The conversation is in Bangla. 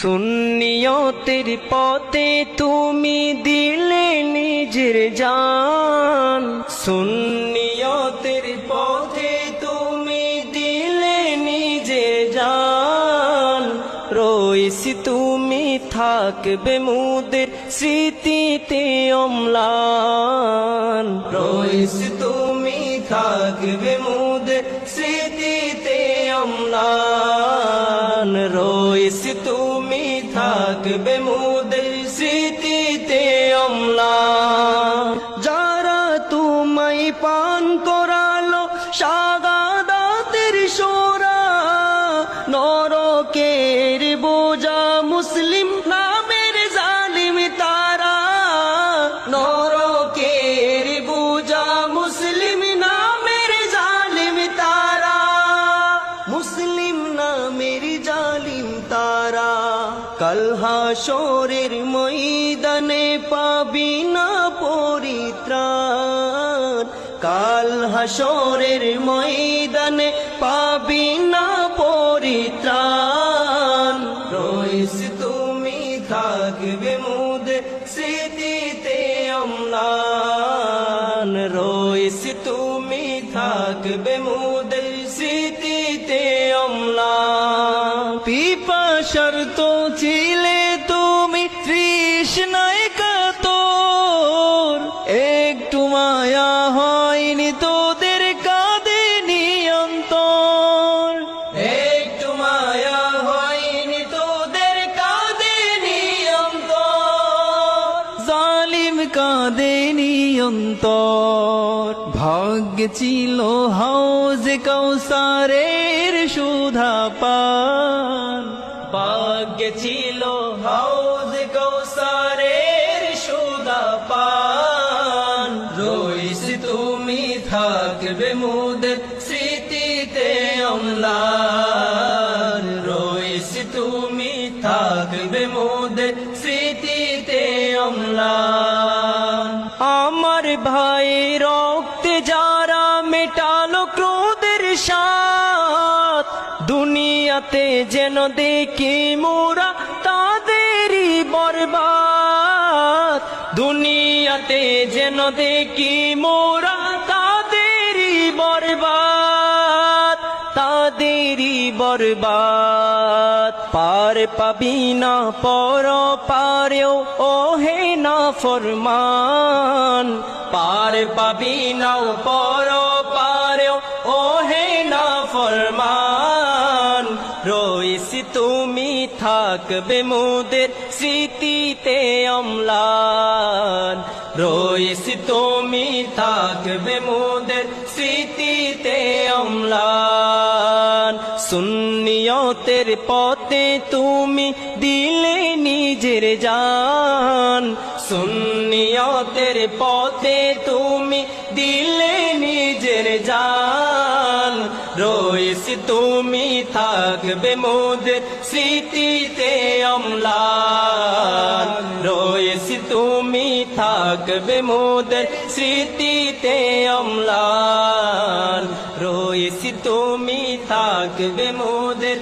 সুন্নিয়তের পথে তুমি দিলে নিজের জান। সুন্নিয়তের পথে তুমি দিলে নিজের জান। রইছি তুমি থাকবে মুদের স্মৃতিতে অম্লান। রইছি তুমি থাকবে মুদের স্মৃতিতে অম্লান। রইছি তুমি থাকবে মুদের স্মৃতিতে অমলা। যারা তুমি পান করালো সাগাদাতের সোরা নরকের বোঝা কলহাসরের ময়দানে পাবি না পরিত্রাণ। কাল হাসরের ময়দানে পাবি না পরিত্রাণ। রইস তুমি থাকবে মুদে স্মৃতিতে অম্লান। রইস তুমি থাকবে মুদে স্মৃতিতে অম্লান। পিপাসার তো ছিলে তুমি তৃষ্ণায় কাতর। একটু মায়া হয়নি তোদের কাঁদে নিয়ন্তর। একটু মায়া হয়নি তোদের কাঁদে নিয়ন্তর। জালিম কাঁদে নিয়ন্তর। ভাগ্য ছিল হাউজ কৌসারের সুধা পান ভাগ্য ছিল হাউজ কৌসারের সুধা পান রইস তুমি থাকবে মুদের স্মৃতিতে অম্লান। রইস তুমি থাকবে মুদের স্মৃতিতে অম্লান। আমার ভাই দুনিয়াতে যেন দেখি মোরা তাদেরই বরবাদ। দুনিয়াতে যেন দেখি মোরা তাদেরই বরবাদ। তাদেরই বরবাদ। পার পাবি না, পর পারেও ও হে না ফরমান। পার পাবি না, পর থাকবে মোদের স্মৃতিতে অম্লান। রইছি তুমি, থাকবে মোদের স্মৃতিতে অম্লান। সুন্নিয়তের পথে তুমি দিলে নিজের জান। সুন্নিয়তের পথে তুমি দিলে নিজের জান। রইছি তুমি থাকবে মোদের স্মৃতিতে অম্লান। রয়েছি তুমি থাকবে মোদের স্মৃতিতে অম্লান। রয়েছি তুমি থাকবে মোদের